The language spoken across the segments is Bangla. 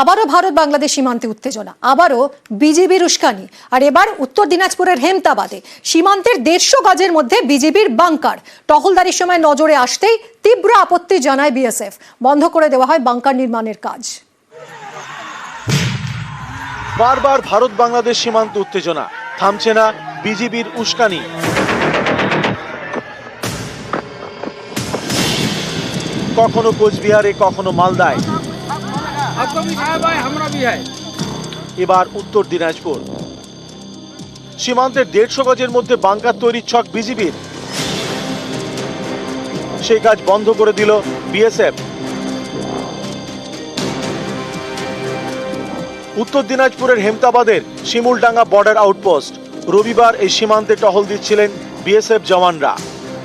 আবারও ভারত বাংলাদেশ সীমান্তে উত্তেজনা, আবারও বিজেপির উস্কানি, আর এবার উত্তর দিনাজপুরের হেমতাবাদে সীমান্তের দেড়শো গজের মধ্যে বিজেপির বাংকার। টহলদারির সময় নজরে আসতেই তীব্র আপত্তি জানায় বিএসএফ। বন্ধ করে দেওয়া হয় বাংকার নির্মাণের কাজ। বারবার ভারত বাংলাদেশ সীমান্ত উত্তেজনা, থামছে না বিজিবির উস্কানি। কখনো কোচবিহারে, কখনো মালদায়। आपको भी है भाई हमरा भी है এবার উত্তর দিনাজপুর সীমান্তের দেড়শো গজের মধ্যে বাংকার তৈরির ছক বিজিবির সেই কাজ বন্ধ করে দিল বিএসএফ উত্তর দিনাজপুরের হেমতাবাদের শিমুলডাঙ্গা বর্ডার আউটপোস্ট রবিবার এই সীমান্তে টহল দিচ্ছিলেন বিএসএফ জওয়ানরা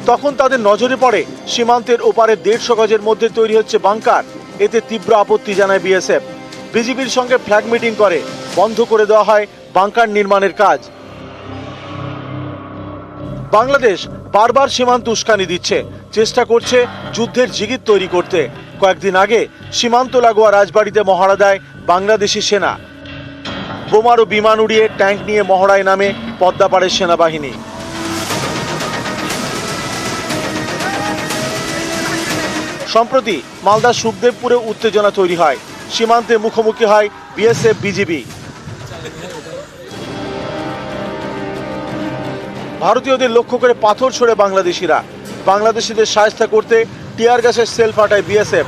তখন তাদের নজরে পড়ে সীমান্তের ওপারে দেড়শো গজের মধ্যে তৈরি হচ্ছে বাংকার এতে তীব্র আপত্তি জানায় বিএসএফ। বিজিবির সঙ্গে ফ্ল্যাগ মিটিং করে, বন্ধ করে দেওয়া হয় বাংকার নির্মাণের কাজ। বাংলাদেশ বারবার সীমান্ত উস্কানি দিচ্ছে, চেষ্টা করছে যুদ্ধের জিগির তৈরি করতে। কয়েকদিন আগে সীমান্ত লাগোয়া রাজবাড়িতে মহড়া দেয় বাংলাদেশি সেনা। বোমার বিমান উড়িয়ে ট্যাঙ্ক নিয়ে মহড়ায় নামে পদ্মাপাড়ের সেনাবাহিনী। সম্প্রতি মালদা সুখদেবপুরে উত্তেজনা তৈরি হয়। সীমান্তে মুখোমুখি হয় বিএসএফ, বিজিবি। ভারতীয়দের লক্ষ্য করে পাথর ছড়ে বাংলাদেশিরা। বাংলাদেশিদের সাহায্য করতে টিয়ার গ্যাসের সেল ফাটায় বিএসএফ।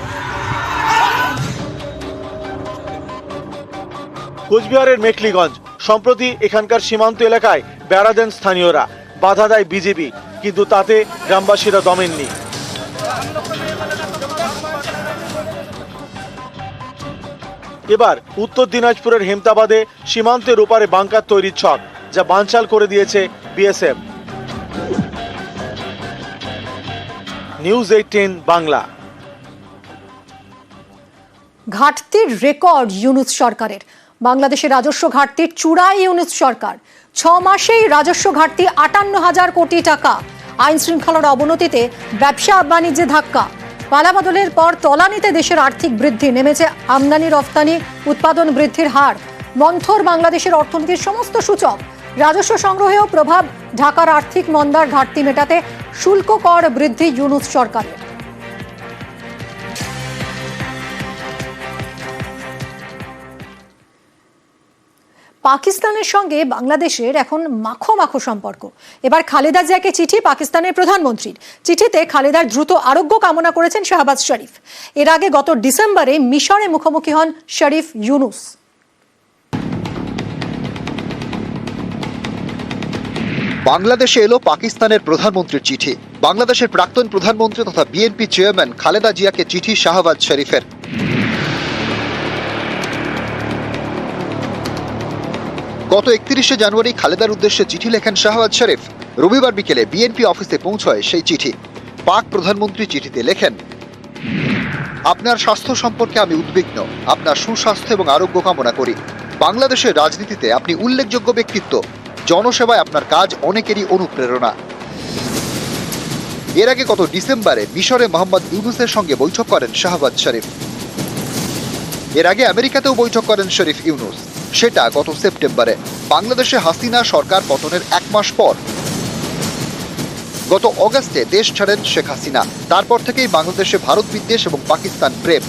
কোচবিহারের মেখলিগঞ্জ। সম্প্রতি এখানকার সীমান্ত এলাকায় বেড়া দেন স্থানীয়রা। বাধা দেয় বিজেপি কিন্তু তাতে গ্রামবাসীরা দমেননি। এবার উত্তর দিনাজপুরের হেমতাবাদে সীমান্তের ওপারে বাংকার তৈরির ছক, যা বানচাল করে দিয়েছে বিএসএফ। News eighteen Bangla. ঘাটতির রেকর্ড ইউনুস সরকারের। বাংলাদেশের রাজস্ব ঘাটতির চূড়ায় ইউনুস সরকার। ছ মাসেই রাজস্ব ঘাটতি আটান্ন হাজার কোটি টাকা। আইন শৃঙ্খলার অবনতিতে ব্যবসা বাণিজ্যে ধাক্কা। পালাবদলের পর তলানিতে দেশের আর্থিক বৃদ্ধি নেমেছে আমদানি, রফতানি, উৎপাদন বৃদ্ধির হার, মন্থর বাংলাদেশের অর্থনীতির সমস্ত সূচক, রাজস্ব সংগ্রহেও প্রভাব, ঢাকার আর্থিক মন্দার ঘাটতি মেটাতে শুল্ক কর বৃদ্ধি ইউনুস সরকারের। পাকিস্তানের সঙ্গে বাংলাদেশের এখন মাখো মাখো সম্পর্ক। এবার খালেদা জিয়াকে চিঠি পাকিস্তানের প্রধানমন্ত্রীর। চিঠিতে খালেদার দ্রুত আরোগ্য কামনা করেছেন শাহবাজ শরীফ। এর আগে গত ডিসেম্বরে মিশরে মুখোমুখি হন শরীফ ইউনুস। বাংলাদেশে এলো পাকিস্তানের প্রধানমন্ত্রীর চিঠি। বাংলাদেশের প্রাক্তন প্রধানমন্ত্রী তথা বিএনপি চেয়ারম্যান খালেদা জিয়াকে চিঠি শাহবাজ শরীফের। গত একত্রিশে জানুয়ারি খালেদার উদ্দেশ্যে চিঠি লেখেন শাহবাজ শরীফ। রবিবার বিকেলে বিএনপি অফিসে পৌঁছয় সেই চিঠি। পাক প্রধানমন্ত্রী চিঠিতে লেখেন, আপনার স্বাস্থ্য সম্পর্কে আমি উদ্বিগ্ন। আপনার সুস্বাস্থ্য এবং আরোগ্য কামনা করি। বাংলাদেশের রাজনীতিতে আপনি উল্লেখযোগ্য ব্যক্তিত্ব। জনসেবায় আপনার কাজ অনেকেরই অনুপ্রেরণা। এর আগে গত ডিসেম্বরে মিশরে মোহাম্মদ ইউনুসের সঙ্গে বৈঠক করেন শাহবাজ শরীফ। এর আগে আমেরিকাতেও বৈঠক করেন শরীফ ইউনুস। সেটা গত সেপ্টেম্বরে। বাংলাদেশে হাসিনা সরকার পতনের এক মাস পর। গত অগস্টে দেশ ছাড়েন শেখ হাসিনা। তারপর থেকেই বাংলাদেশে ভারত বিদ্বেষ এবং পাকিস্তান প্রেম।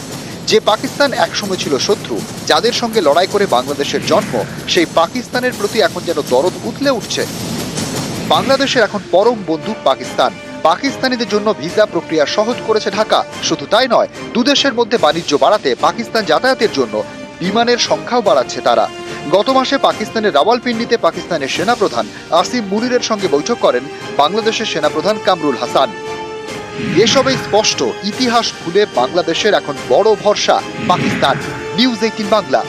যে পাকিস্তান একসময় ছিল শত্রু, যাদের সঙ্গে লড়াই করে বাংলাদেশের জন্ম, সেই পাকিস্তানের প্রতি এখন যেন দরদ উতলে উঠছে। বাংলাদেশের এখন পরম বন্ধু পাকিস্তান। পাকিস্তানিদের জন্য ভিসা প্রক্রিয়া সহজ করেছে ঢাকা। শুধু তাই নয়, দুদেশের মধ্যে বাণিজ্য বাড়াতে পাকিস্তান যাতায়াতের জন্য বিমানের সংখ্যাও বাড়াচ্ছে তারা। গত মাসে পাকিস্তানের রাওয়ালপিন্ডিতে পাকিস্তানের সেনাপ্রধান আসিম মুনিরের সঙ্গে বৈঠক করেন বাংলাদেশের সেনাপ্রধান কামরুল হাসান। এসবেই স্পষ্ট, ইতিহাস ভুলে বাংলাদেশের এখন বড় ভরসা পাকিস্তান, নিউজ এইটিন বাংলা।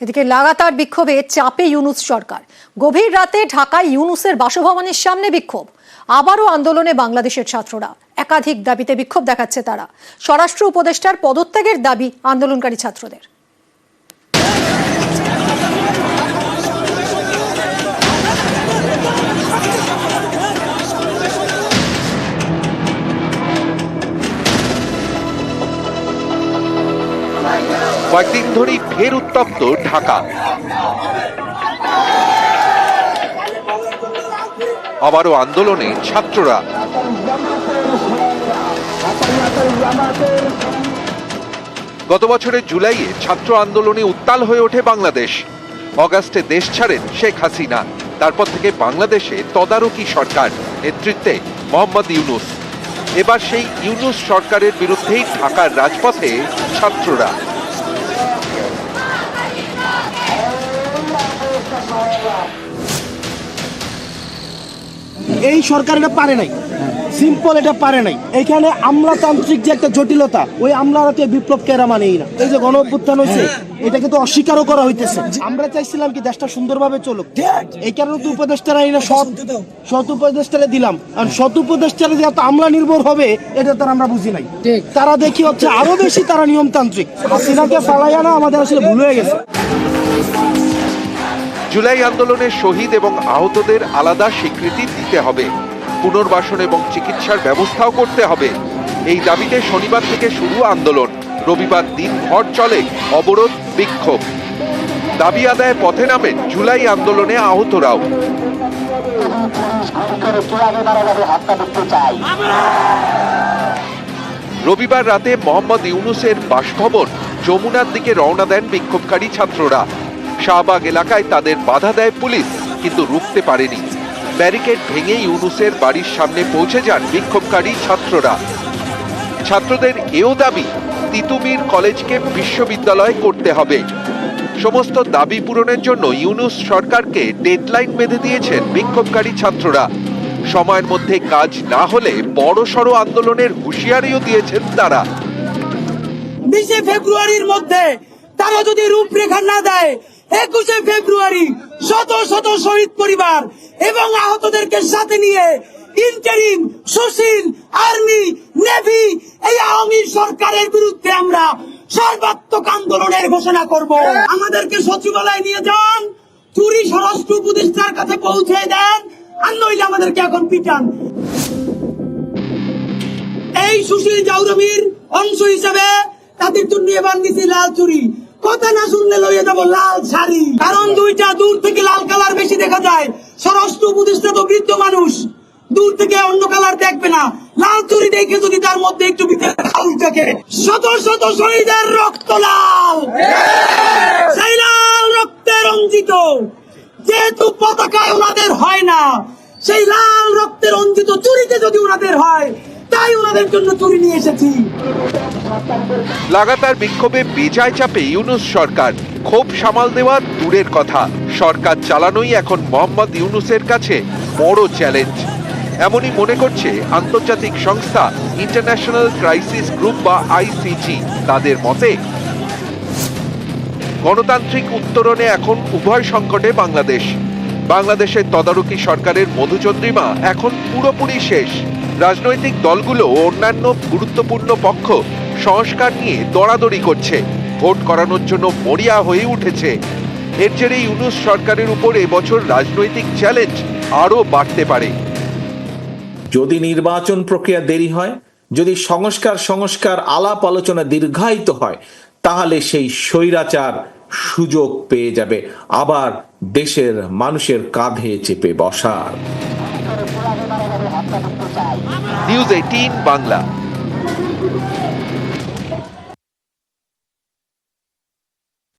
এদিকে লাগাতার বিক্ষোভে চাপে ইউনুস সরকার। গভীর রাতে ঢাকায় ইউনুসের বাসভবনের সামনে বিক্ষোভ। আবারও আন্দোলনে বাংলাদেশের ছাত্ররা। একাধিক দাবিতে বিক্ষোভ দেখাচ্ছে তারা। স্বরাষ্ট্র উপদেষ্টার পদত্যাগের দাবি আন্দোলনকারী ছাত্রদের। কয়েকদিন ধরেই ফের উত্তপ্ত ঢাকা। আবারও আন্দোলনে ছাত্ররা। গত বছরের জুলাইয়ে ছাত্র আন্দোলনে উত্তাল হয়ে ওঠে বাংলাদেশ। অগাস্টে দেশ ছাড়েন শেখ হাসিনা। তারপর থেকে বাংলাদেশে তদারকি সরকার, নেতৃত্বে মোহাম্মদ ইউনুস। এবার সেই ইউনুস সরকারের বিরুদ্ধেই ঢাকার রাজপথে ছাত্ররা। এই সরকার এটা পারে নাই। সিম্পল এটা পারে নাই। এখানে আমলাতান্ত্রিক যে একটা জটিলতা ওই আমলারাতে বিপ্লব কেরা মানেই না। এই যে গণ অভ্যুত্থান হয়েছে এটাকে তো অস্বীকারও করা হইতেছে। আমরা চাইছিলাম কি দেশটা সুন্দরভাবে চলুক। এই কারণে তো উপদেষ্টারা এই না সৎ সৎ উপদেষ্টারে দিলাম। আর সৎ উপদেষ্টারা যে এত আমলা নির্ভর হবে এটা তারা আমরা বুঝি নাই। তারা দেখি হচ্ছে আরও বেশি তারা নিয়মতান্ত্রিক। হাসিনাকে ফালাইয়া না আমাদের আসলে ভুল হয়ে গেছে। জুলাই আন্দোলনের শহীদ এবং আহতদের আলাদা স্বীকৃতি দিতে হবে। পুনর্বাসন এবং চিকিৎসার ব্যবস্থাও করতে হবে। এই দাবিতে শনিবার থেকে শুরু আন্দোলন। রবিবার দিন দিনভর চলে অবরোধ, বিক্ষোভ। দাবি আদায় পথে নামেন জুলাই আন্দোলনে আহতরাও। রবিবার রাতে মোহাম্মদ ইউনুসের বাসভবন যমুনার দিকে রওনা দেন বিক্ষোভকারী ছাত্ররা। শাহবাগ এলাকায় তাদের বাধা দেয় পুলিশ, কিন্তু রুখতে পারেনি। ব্যারিকেড ভেঙে ইউনুসের বাড়ির সামনে পৌঁছে যান বিক্ষোভকারী ছাত্ররা। ছাত্রদের এও দাবি তিতুমির কলেজকে বিশ্ববিদ্যালয় করতে হবে। সমস্ত দাবি পূরণের জন্য ইউনুস সরকারকে ডেডলাইন বেঁধে দিয়েছেন বিক্ষোভকারী ছাত্ররা। সময়ের মধ্যে কাজ না হলে বড়সড় আন্দোলনের হুঁশিয়ারিও দিয়েছেন তারা। বিশে ফেব্রুয়ারির মধ্যে তারা যদি রূপরেখা না দেয় একুশে ফেব্রুয়ারি শত শত শহীদ পরিবার এবং আহতদেরকে সাথে নিয়ে ইন্টারিম, সুশীল, আর্মি, নেভি, এই আওয়ামী সরকারের বিরুদ্ধে আমরা সর্বাত্মক আন্দোলনের ঘোষণা করব। আমাদেরকে সচিবালয়ে নিয়ে যান, চুরি, স্বরাষ্ট্র উপদেষ্টার কাছে পৌঁছে দেন, আর নইলে আমাদেরকে এখন পিটান। এই সুশীল জাউরমির অংশ হিসেবে তাদের জন্য এবার নিছি লাল চুরি। না শুনলে লাল শাড়ি। কারণ দুইটা দূর থেকে লাল কালার বেশি দেখা যায়। বৃদ্ধ মানুষ। দূর থেকে অন্য কালার দেখবে না। লাল চুরি দেখে যদি তার মধ্যে একটু রক্ত লাল। সেই লাল যেহেতু পতাকায় ওনাদের হয় না, সেই লাল রক্তে রঞ্জিত চুরিতে যদি ওনাদের হয় তাই ওনাদের জন্য নিয়ে এসেছি। লাগাতার বিক্ষোভে বেজায় চাপে ইউনুস সরকার। ক্ষোভ সামাল দেওয়া দূরের কথা। সরকার চালানোই এখন মোহাম্মদ ইউনুসের কাছে বড় চ্যালেঞ্জ। এমনই মনে করছে আন্তর্জাতিক সংস্থা ইন্টারন্যাশনাল ক্রাইসিস গ্রুপ বা আইসিজি তাদের মতে। গণতান্ত্রিক উত্তরণে এখন উভয় সংকটে বাংলাদেশ। বাংলাদেশের তদারকি সরকারের মধুচন্দ্রিমা এখন পুরোপুরি শেষ। রাজনৈতিক দলগুলো অন্যান্য গুরুত্বপূর্ণ পক্ষ সংস্কার নিয়ে দরাদরি করছে। ভোট করানোর জন্য মরিয়া হয়ে উঠেছে। এর জেরে ইউনুস সরকারের উপর এবছর রাজনৈতিক চ্যালেঞ্জ আরও বাড়তে পারে। যদি নির্বাচন প্রক্রিয়া দেরি হয়, যদি সংস্কার সংস্কার আলাপ আলোচনা দীর্ঘায়িত হয়, তাহলে সেই স্বৈরাচার সুযোগ পেয়ে যাবে। আবার দেশের মানুষের কাঁধে চেপে বসার। News eighteen Bangla